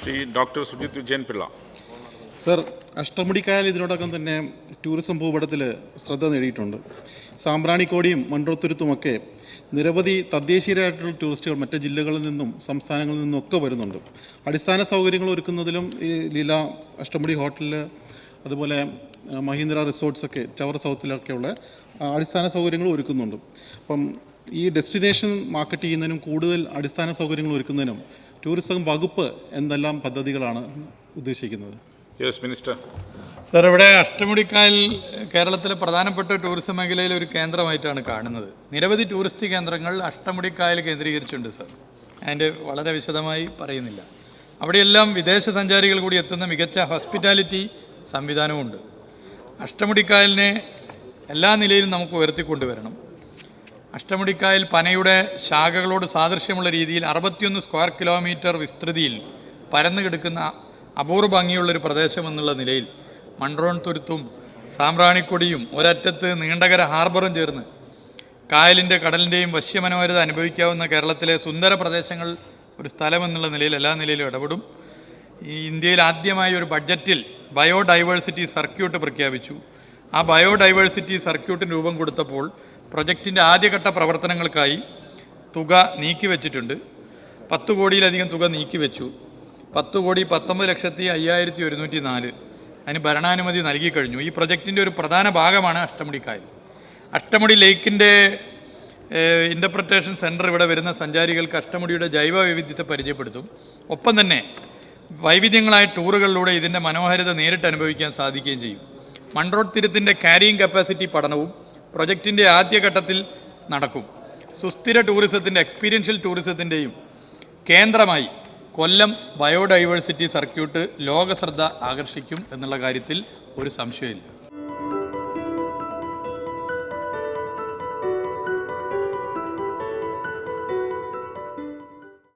Shri doctor Sujith Vijayan Pillai sir അഷ്ടമുടിക്കായൽ ഇതിനോടകം തന്നെ ടൂറിസം ഭൂപടത്തിൽ ശ്രദ്ധ നേടിയിട്ടുണ്ട്. സാമ്പ്രാണിക്കോടിയും മൺട്രോത്തുരുത്തുമൊക്കെ നിരവധി തദ്ദേശീയരായിട്ടുള്ള ടൂറിസ്റ്റുകൾ മറ്റ് ജില്ലകളിൽ നിന്നും സംസ്ഥാനങ്ങളിൽ നിന്നും ഒക്കെ വരുന്നുണ്ട്. അടിസ്ഥാന സൗകര്യങ്ങൾ ഒരുക്കുന്നതിലും ഈ ലീല അഷ്ടമുടി ഹോട്ടലിൽ അതുപോലെ മഹീന്ദ്ര റിസോർട്ട്സൊക്കെ ചവർ സൗത്തിലൊക്കെയുള്ള അടിസ്ഥാന സൗകര്യങ്ങൾ ഒരുക്കുന്നുണ്ട്. അപ്പം ഈ ഡെസ്റ്റിനേഷൻ മാർക്കറ്റ് ചെയ്യുന്നതിനും കൂടുതൽ അടിസ്ഥാന സൗകര്യങ്ങൾ ഒരുക്കുന്നതിനും ടൂറിസം വകുപ്പ് എന്നെല്ലാം പദ്ധതികളാണ് ഉദ്ദേശിക്കുന്നത്? യെസ് മിനിസ്റ്റർ സർ ഇവിടെ അഷ്ടമുടിക്കായൽ കേരളത്തിലെ പ്രധാനപ്പെട്ട ടൂറിസം മേഖലയിലെ ഒരു കേന്ദ്രമായിട്ടാണ് കാണുന്നത്. നിരവധി ടൂറിസ്റ്റ് കേന്ദ്രങ്ങൾ അഷ്ടമുടിക്കായൽ കേന്ദ്രീകരിച്ചിട്ടുണ്ട് സർ അതിന്റെ വളരെ വിശദമായി പറയുന്നില്ല. അവിടെയെല്ലാം വിദേശ സഞ്ചാരികൾ കൂടി എത്തുന്ന മികച്ച ഹോസ്പിറ്റാലിറ്റി സംവിധാനവുമുണ്ട്. അഷ്ടമുടിക്കായലിനെ എല്ലാ നിലയിലും നമുക്ക് ഉയർത്തിക്കൊണ്ടുവരണം. അഷ്ടമുടിക്കായൽ പനയുടെ ശാഖകളോട് സാദൃശ്യമുള്ള രീതിയിൽ അറുപത്തിയൊന്ന് സ്ക്വയർ കിലോമീറ്റർ വിസ്തൃതിയിൽ പരന്നു കിടക്കുന്ന അപൂർവ ഭംഗിയുള്ളൊരു പ്രദേശം എന്നുള്ള നിലയിൽ മൺറോൺ തുരുത്തും സാമ്പ്രാണിക്കൊടിയും ഒരറ്റത്ത് നീണ്ടകര ഹാർബറും ചേർന്ന് കായലിന്റെ കടലിന്റെയും വശ്യമനോഹരത അനുഭവിക്കാവുന്ന കേരളത്തിലെ സുന്ദര പ്രദേശങ്ങൾ ഒരു സ്ഥലമെന്നുള്ള നിലയിൽ എല്ലാ നിലയിലും ഇടപെടും. ഈ ഇന്ത്യയിൽ ആദ്യമായി ഒരു ബഡ്ജറ്റിൽ ബയോഡൈവേഴ്സിറ്റി സർക്യൂട്ട് പ്രഖ്യാപിച്ചു. ആ ബയോഡൈവേഴ്സിറ്റി സർക്യൂട്ടിന് രൂപം കൊടുത്തപ്പോൾ പ്രൊജക്റ്റിന്റെ ആദ്യഘട്ട പ്രവർത്തനങ്ങൾക്കായി തുക നീക്കി നീക്കിവെച്ചിട്ടുണ്ട്. പത്ത് കോടിയിലധികം തുക നീക്കി വെച്ചു പത്ത് കോടി പത്തൊമ്പത് ലക്ഷത്തി അയ്യായിരത്തി ഒരുന്നൂറ്റി നാല് അതിന് ഭരണാനുമതി നൽകിക്കഴിഞ്ഞു. ഈ പ്രൊജക്റ്റിന്റെ ഒരു പ്രധാന ഭാഗമാണ് അഷ്ടമുടി കായൽ. അഷ്ടമുടി ലേക്കിന്റെ ഇന്റർപ്രിട്ടേഷൻ സെന്റർ ഇവിടെ വരുന്ന സഞ്ചാരികൾക്ക് അഷ്ടമുടിയുടെ ജൈവ വൈവിധ്യത്തെ പരിചയപ്പെടുത്തും. ഒപ്പം തന്നെ വൈവിധ്യങ്ങളായ ടൂറുകളിലൂടെ ഇതിന്റെ മനോഹാരിത നേരിട്ട് അനുഭവിക്കാൻ സാധിക്കുകയും ചെയ്യും. മൺറോഡ് തിരുത്തിന്റെ ക്യാരിയിങ് കപ്പാസിറ്റി പഠനവും പ്രൊജക്റ്റിന്റെ ആദ്യഘട്ടത്തിൽ നടക്കും. സുസ്ഥിര ടൂറിസത്തിന്റെ എക്സ്പീരിയൻഷ്യൽ ടൂറിസത്തിന്റെയും കേന്ദ്രമായി കൊല്ലം ബയോഡൈവേഴ്സിറ്റി സർക്യൂട്ട് ലോകശ്രദ്ധ ആകർഷിക്കും എന്നുള്ള കാര്യത്തിൽ ഒരു സംശയമില്ല.